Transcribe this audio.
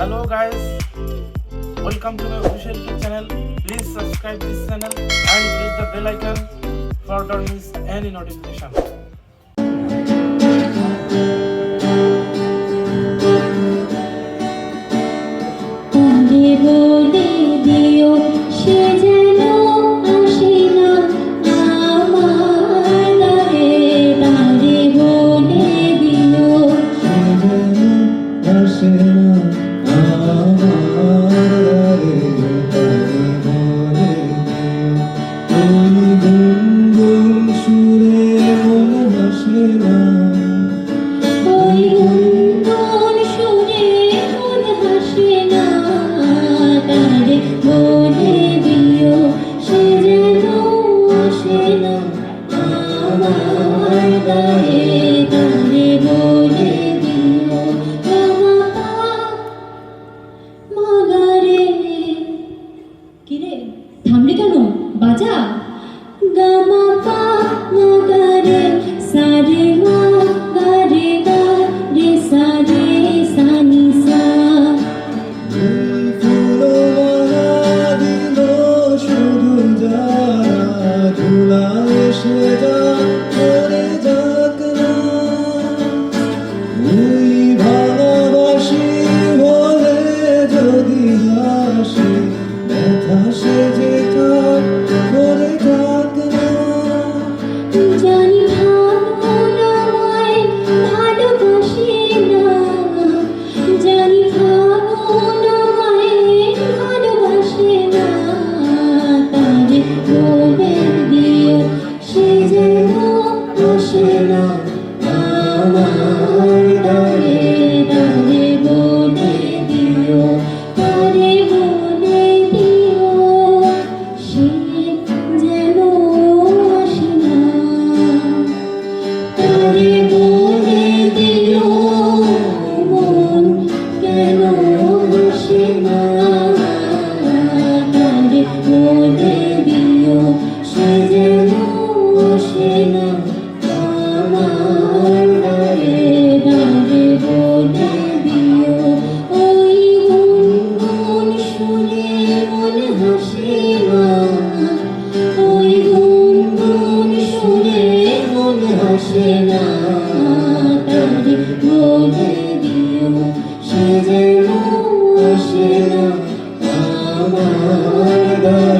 Hello guys, welcome to my official YouTube channel. Please subscribe this channel and press the bell icon for don't miss any notification. know. ভাসে যে তার করে ডাক জানি ভাবনায় ভালোবাসে না জানি সে না আমার আমার